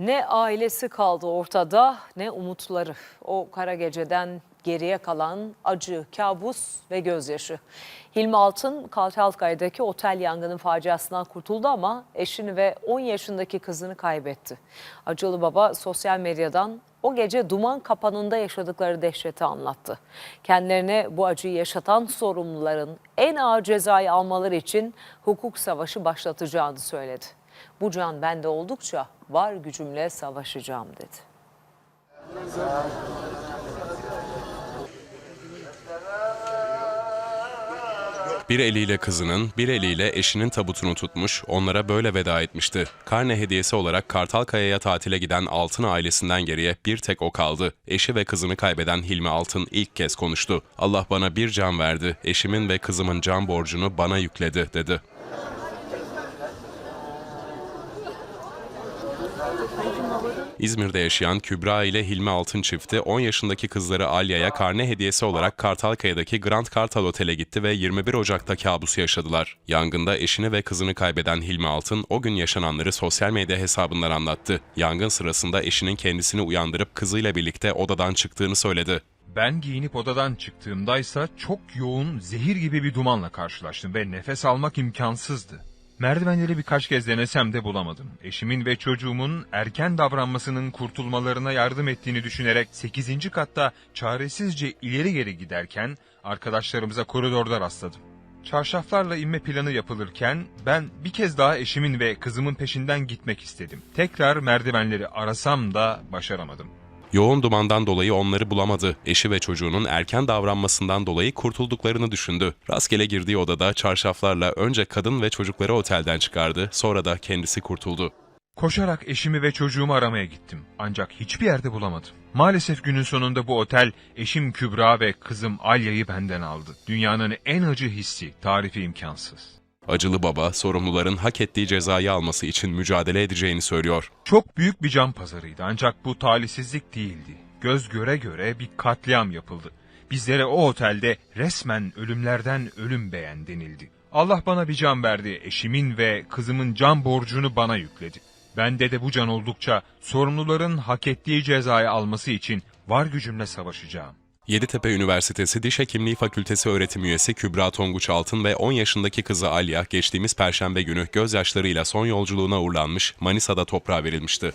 Ne ailesi kaldı ortada ne umutları. O kara geceden geriye kalan acı, kabus ve gözyaşı. Hilmi Altın Kartalkaya'daki otel yangının faciasından kurtuldu ama eşini ve 10 yaşındaki kızını kaybetti. Acılı baba sosyal medyadan o gece duman kapanında yaşadıkları dehşeti anlattı. Kendilerine bu acıyı yaşatan sorumluların en ağır cezayı almaları için hukuk savaşı başlatacağını söyledi. Bu can bende oldukça var gücümle savaşacağım dedi. Bir eliyle kızının, bir eliyle eşinin tabutunu tutmuş, onlara böyle veda etmişti. Karne hediyesi olarak Kartalkaya'ya tatile giden Altın ailesinden geriye bir tek o kaldı. Eşi ve kızını kaybeden Hilmi Altın ilk kez konuştu. Allah bana bir can verdi, eşimin ve kızımın can borcunu bana yükledi, dedi. İzmir'de yaşayan Kübra ile Hilmi Altın çifti 10 yaşındaki kızları Alya'ya karne hediyesi olarak Kartalkaya'daki Grand Kartal Otel'e gitti ve 21 Ocak'ta kabusu yaşadılar. Yangında eşini ve kızını kaybeden Hilmi Altın o gün yaşananları sosyal medya hesabından anlattı. Yangın sırasında eşinin kendisini uyandırıp kızıyla birlikte odadan çıktığını söyledi. Ben giyinip odadan çıktığımdaysa çok yoğun, zehir gibi bir dumanla karşılaştım ve nefes almak imkansızdı. Merdivenleri birkaç kez denesem de bulamadım. Eşimin ve çocuğumun erken davranmasının kurtulmalarına yardım ettiğini düşünerek 8. katta çaresizce ileri geri giderken arkadaşlarımıza koridorda rastladım. Çarşaflarla inme planı yapılırken ben bir kez daha eşimin ve kızımın peşinden gitmek istedim. Tekrar merdivenleri arasam da başaramadım. Yoğun dumandan dolayı onları bulamadı. Eşi ve çocuğunun erken davranmasından dolayı kurtulduklarını düşündü. Rastgele girdiği odada çarşaflarla önce kadın ve çocukları otelden çıkardı, sonra da kendisi kurtuldu. Koşarak eşimi ve çocuğumu aramaya gittim. Ancak hiçbir yerde bulamadım. Maalesef günün sonunda bu otel eşim Kübra ve kızım Alya'yı benden aldı. Dünyanın en acı hissi, tarifi imkansız. Acılı baba, sorumluların hak ettiği cezayı alması için mücadele edeceğini söylüyor. Çok büyük bir can pazarıydı ancak bu talihsizlik değildi. Göz göre göre bir katliam yapıldı. Bizlere o otelde resmen ölümlerden ölüm beğen denildi. Allah bana bir can verdi, eşimin ve kızımın can borcunu bana yükledi. Bende de bu can oldukça sorumluların hak ettiği cezayı alması için var gücümle savaşacağım. Yeditepe Üniversitesi Diş Hekimliği Fakültesi öğretim üyesi Kübra Tonguç Altın ve 10 yaşındaki kızı Alya geçtiğimiz perşembe günü gözyaşlarıyla son yolculuğuna uğurlanmış Manisa'da toprağa verilmişti.